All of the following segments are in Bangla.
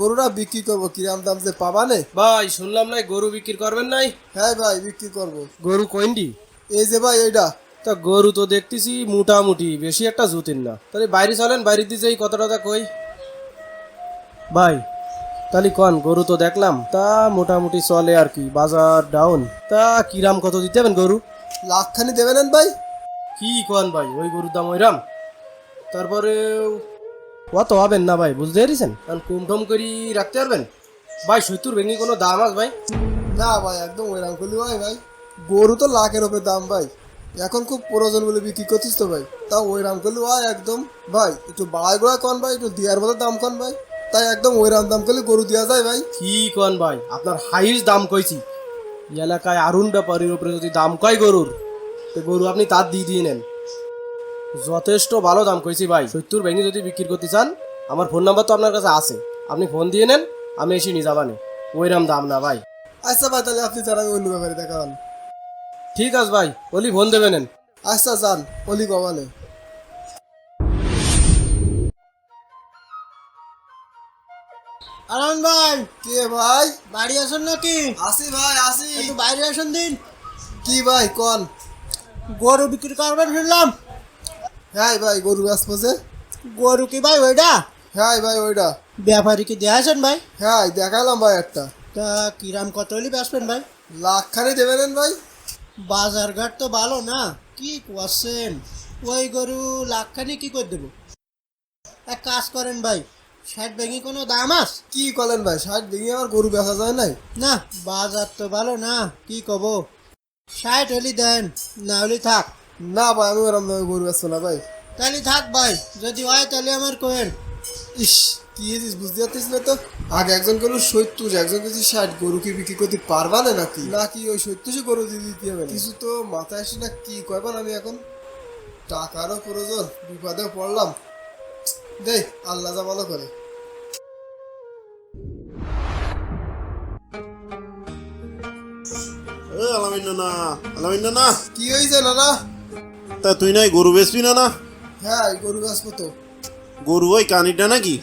গরুটা বিক্রি করব কিরাম দাম যে পাবানে ভাই শুনলাম নাই গরু বিক্রি করবেন নাই? হ্যাঁ ভাই বিক্রি করব। গরু কইন্ডি এই যে ভাই এইটা তা গরু তো দেখতেছি মোটামুটি বেশি একটা জুতিন না। তাহলে বাইরে চলেন বাইরে দিয়ে যাই কত টাকা কই? ভাই তাহলে কন গরু তো দেখলাম। তা মোটামুটি চলে আর কি বাজার ডাউন তা কিরাম কত দিতে হবেন গরু? লাখখানি দেবেন ভাই? কি কন ভাই ওই গরুর দাম ওইরাম। তারপরে অত হবেন না ভাই বুঝতে পেরেছেন? কারণ কম টম করি রাখতে পারবেন? ভাই সত্তর ভেঙে কোনো দাম আছে ভাই? না ভাই একদম ওইরাম করলি ভাই ভাই। গরু তো লাখের ওপরে দাম ভাই। এখন খুব প্রয়োজন বলে বিক্রি করছিস তো ভাই। তা ওইরাম করলি ভাই একদম। ভাই একটু বাড়াই গোড়া কন ভাই একটু দেওয়ার মতো দাম কন ভাই। তাই একদম ওইরাম দাম করলে গরু দেওয়া যায় ভাই। কি কন ভাই আপনার হাইস্ট দাম কইছি। এলাকায় আরুন ব্যাপারীর উপরে যদি দাম কয় গরুর তো গরু আপনি তার দিয়ে দিয়ে নেন। যথেষ্ট ভালো দাম কইছি ভাই। সত্তর ভেঙে যদি বিক্রি করতে চান আমার ফোন নাম্বার তো আপনার কাছে আছে। আপনি ফোন দিয়ে নেন আমি এসে নিয়ে যাবানে। ওইরাম দাম না ভাই। আচ্ছা ভাই তাহলে আপনি যারা অন্য ব্যাপারে দেখাবেন ঠিক আছে ভাই বলি ফোন দেবে নেন। আচ্ছা যান অলি কমানে আরাম ভাই কে ভাই? বাড়ি আসুন নাকি? আসি ভাই আসি। একটু বাইরে আসুন দিন। কি ভাই কন? গরু বিক্রি করবেন শুনলাম হ্যাঁ ভাই গরু ব্যস্ত যে গরু কি ভাই ওইটা হ্যাঁ ভাই ওইটা ব্যাপারী কি আসেন ভাই? হ্যাঁ দেখালাম ভাই একটা। তা কিরাম কত হলে বেসবেন ভাই? লাখখানি দেবেন ভাই। বাজার ঘাট তো ভালো না কি করছেন? ওই গরু লাখখানি কি করে দেবো? এক কাজ করেন ভাই ষাট ভেঙে কোনো দাম আস? কি করেন ভাই ষাট ভেঙে আমার গরু বেচা যায় নাই? না বাজার তো ভালো না কি কব? ষাট হলি দেন না হলি থাক। না ভাই আমি ওরম দামে গরু বেচবো না ভাই। তাহলে থাক ভাই যদি হয় তাহলে আমার কোয়েন ইস কি হয়েছিস বুঝতে পারছিস না তো। আগে একজন গরু সত্তর একজন কিছু ষাট গরু কি বিক্রি করতে পারবা না নাকি? নাকি ওই সত্তরশো গরু দিয়ে দিতে হবে? কিছু তো মাথায় আসে না কি করবেন আমি এখন? টাকারও প্রয়োজন বিপদেও পড়লাম। দেখ আল্লাহ যা ভালো করে। এ আলামিন না আলামিন না কি হয়েছে নানা? তা তুই নাই গরু বেচবি না না? হ্যাঁ গরু বেচবো তো। গরু ওই কানিটা নাকি?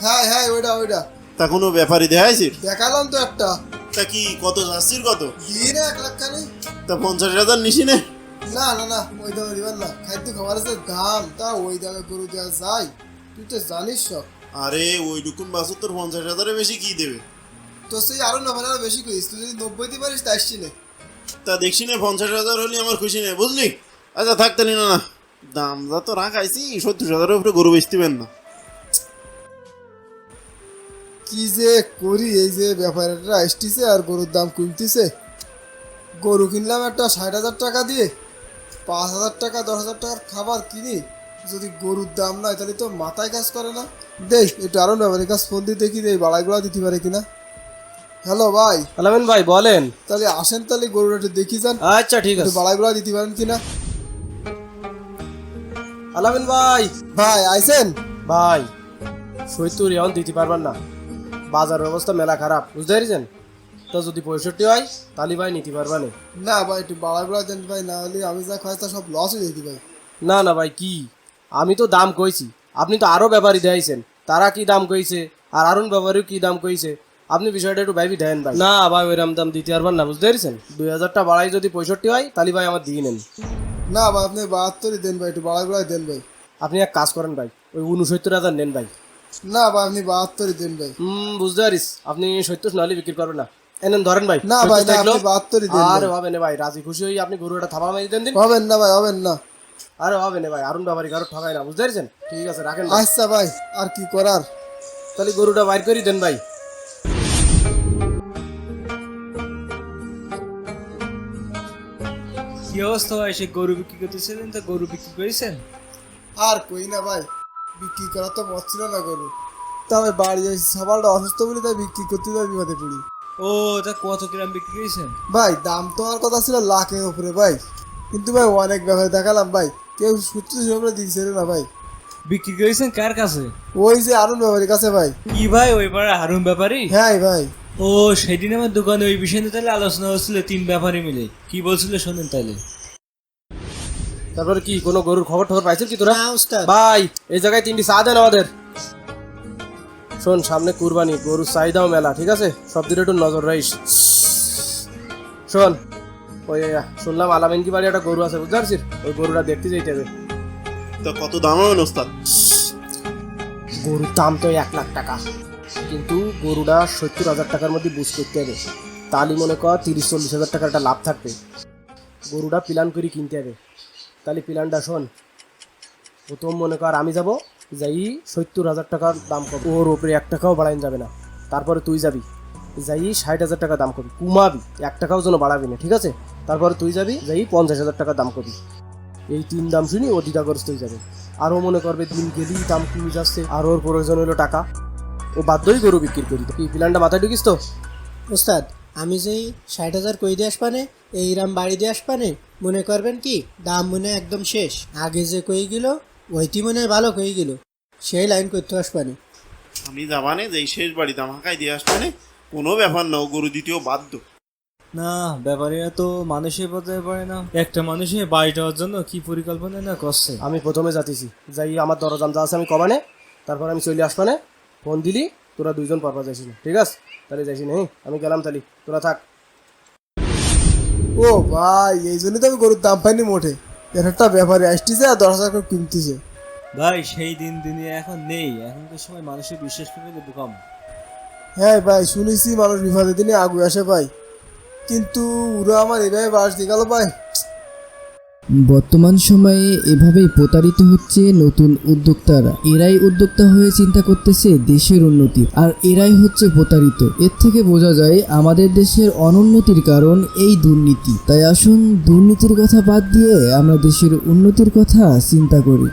হ্যাঁ হ্যাঁ ওইটা ওইটা। তা কোনো ব্যাপারই দেখাইছিস দেখালাম তো একটা। তা কি কত যাচ্ছিস কত? দিয়ে না এক লাখ খানি। তা পঞ্চাশ হাজার নিশি নে। না না না ওই দামে দিবেন না। খাদ্য খাবারের যে দাম তা ওই দামে গরু দেওয়া যায়। তুই তো জানিস সব। আরে ওই ডুকুন বাসুর তোর পঞ্চাশ হাজারের বেশি কি দেবে? তো সেই আরও নব্বই হাজার বেশি করিস। তুই যদি নব্বই দিতে পারিস তা আসছি না। তা দেখছি না পঞ্চাশ হাজার হলে আমার খুশি নেই বুঝলি? আচ্ছা থাকতে না না। দাম যা তো রাখাইছি সত্তর হাজারের উপরে গরু বেচতে পারেন না। কি যে করি এই যে ব্যাপারটা আসতেছে আর গরুর দাম কমতেছে। গরু কিনলাম একটা ষাট হাজার টাকা দিয়ে পাঁচ হাজার টাকা দশ হাজার টাকার খাবার কিনি। যদি গরুর দাম নাই তাহলে তো মাথায় কাজ করে না। দেখ একটু আরও ব্যাপারের কাজ ফোন দিয়ে দেখি এই বাড়াইগুলো দিতে পারে কিনা। হ্যালো ভাই। আলামিন ভাই বলেন। তাহলে আসেন তাহলে গরুটা একটু দেখি যান। আচ্ছা ঠিক আছে। বাড়াইগুলো দিতে পারেন কিনা। আলামিন ভাই। ভাই আইসেন ভাই সত্তর এখন দিতে পারবেন না। বাজার ব্যবস্থা মেলা খারাপ বুঝতে পারছেন? তো যদি পঁয়ষট্টি হয় তাহলে ভাই নিতে পারবানে না। ভাই একটু বাড়াইগুলো দেন ভাই না হলে আমি যা খাই তা সব লস হয়ে যেতে ভাই। না না ভাই কি? আমি তো দাম কইছি। আপনি তো আরও ব্যাপারী দেখাইছেন। তারা কি দাম কইছে? আর আরুন ব্যাপারীও কি দাম কইছে? আপনি বিষয়টা একটু ভাবি দেন ভাই। না ভাই ওইরকম দাম দিতে পারবেন না বুঝতে পারছেন? দুই হাজারটা বাড়াই যদি পঁয়ষট্টি হয় তাহলে ভাই আমার দিয়ে নেন। না ভাই আপনি বাহাত্তরই দেন ভাই একটু বাড়াইগুলো দেন ভাই। আপনি এক কাজ করেন ভাই ওই উনসত্তর হাজার নেন ভাই। না ভাই আপনি বাহাত্তরই দেন ভাই। হুম বুঝতে পারিস আপনি সত্তর নাহলে বিক্রি করবেন না। এনেন ধরেন ভাই না ভাই, না। আপনি 72 ই দেন আরে হবে না ভাই রাজি খুশি হই আপনি গরুটা থাপা মারি দেন দিন। হবেন না ভাই হবেন না। আরে হবে না ভাই আরুন ব্যাপারী কারও ঠকাই না বুঝতে পারছেন? ঠিক আছে রাখেন। আচ্ছা ভাই আর কি করার? তাহলে গরুটা বাইর করে দেন ভাই। কি অবস্থা ভাই? সে গরু বিক্রি করতেছিলেন তো গরু বিক্রি করেছেন? আর কই না ভাই বিক্রি করা তো মত ছিল না গরু। তবে বাড়ি যাই সবালটা অসুস্থ বলে তাই বিক্রি করতে যাই বিপদে পড়ি। ও তা কত গ্রাম বিক্রি করেছেন? ভাই দাম তো আমার কথা ছিল লাখের উপরে ভাই। কিন্তু ভাই অনেক ব্যাপারে দেখালাম ভাই। কেউ সূত্র হিসেবে দিচ্ছে না ভাই। বিক্রি করেছেন কার কাছে? ওই যে আরুন ব্যাপারের কাছে ভাই। কি ভাই ওই পাড়া হারুন ব্যাপারী? হ্যাঁ ভাই। ও সেদিন আমার দোকানে ওই বিষয় নিয়ে তাহলে আলোচনা হচ্ছিল তিন ব্যাপারী মিলে। কি বলছিল শোনেন তাহলে। তারপরে কি কোনো গরুর খবর টবর পাইছেন কি তোরা? ভাই এই জায়গায় তিনটি চা দেন আমাদের। শোন সামনে কুরবানি গরুর চাহিদাও মেলা ঠিক আছে? সব দিকে একটু নজর রাখিস। শোন ওই শুনলাম আলামিন কি বাড়ি একটা গরু আছে বুঝতে পারছিস? ওই গরুটা দেখতে যেতে হবে তো কত দাম হবে ওস্তাদ? গরুর দাম তো এক লাখ টাকা। কিন্তু গরুটা সত্তর হাজার টাকার মধ্যে বুঝ করতে হবে। তাহলে মনে কর তিরিশ, চল্লিশ হাজার টাকার একটা লাভ থাকবে। গরুটা প্ল্যান করে কিনতে হবে। তাহলে প্ল্যানটা শোন। প্রথম মনে কর আমি যাব, যাই সত্তর হাজার টাকার দাম কম ওর ওপরে এক টাকাও বাড়াইন যাবে না। তারপরে তুই যাবি, যাই ষাট হাজার টাকা দাম করবি। কুমাবি এক টাকাও যেন বাড়াবি না, ঠিক আছে? তারপরে তুই যাবি, যাই পঞ্চাশ হাজার টাকা দাম করবি। এই তিন দাম শুনি ও দ্বিধাগ্রস্ত হয়ে যাবে। আরও মনে করবে দিন গেলেই দাম কমে যাচ্ছে। আর ওর প্রয়োজন হলো টাকা। ও বাধ্যই গরু বিক্রি করি। তুই প্ল্যানটা মাথায় ঢুকিস তো? ওস্তাদ আমি যেই ষাট হাজার কই দিয়ে আসবানে এইরাম বাড়ি দিয়ে আসবানে মনে করবেন কি দাম মনে হয় একদম শেষ। আগে যে কই গেল ওইটি মনে হয় ভালো কই গেল। সেই লাইন করতে আসবানে। আমি যাবানে যেই শেষ বাড়িতে আমাকে দিয়ে আসবে না কোনো ব্যাপার না ও গরু দ্বিতীয় বাধ্য। না ব্যাপারীরা তো মানুষের পথে পারে না। একটা মানুষের বাড়ি যাওয়ার জন্য কি পরিকল্পনা না করছে? আমি প্রথমে যাতেছি। যাই আমার দরজাম যা আছে আমি কমানে তারপর আমি চলে আসবানে। ফোন দিলি তোরা দুইজন পরপর যাইছি না। ঠিক আছে? তাহলে যাইছি না আমি গেলাম তাহলে। তোরা থাক। ও ভাই এই জন্যই তো আমি গরুর দাম পাইনি মোটে। এর একটা ব্যাপারে আসতেছে আর দশ হাজার করে কিনতেছে। ভাই সেই দিন দুনিয়া এখন নেই। এখনকার সময় মানুষের বিশ্বাস করবে বোকাম। হ্যাঁ ভাই শুনেছি মানুষ বিপদের দিনে আগু আসে ভাই। কিন্তু ওরা আমার এভাবে বাস দিয়ে গেল ভাই। বর্তমান সময়ে এভাবেই প্রতারিত হচ্ছে নতুন উদ্যোক্তারা। এরাই উদ্যোক্তা হয়ে চিন্তা করতেছে দেশের উন্নতি, আর এরাই হচ্ছে প্রতারিত। এর থেকে বোঝা যায় আমাদের দেশের অনুন্নতির কারণ এই দুর্নীতি। তাই আসুন দুর্নীতির কথা বাদ দিয়ে আমরা দেশের উন্নতির কথা চিন্তা করি।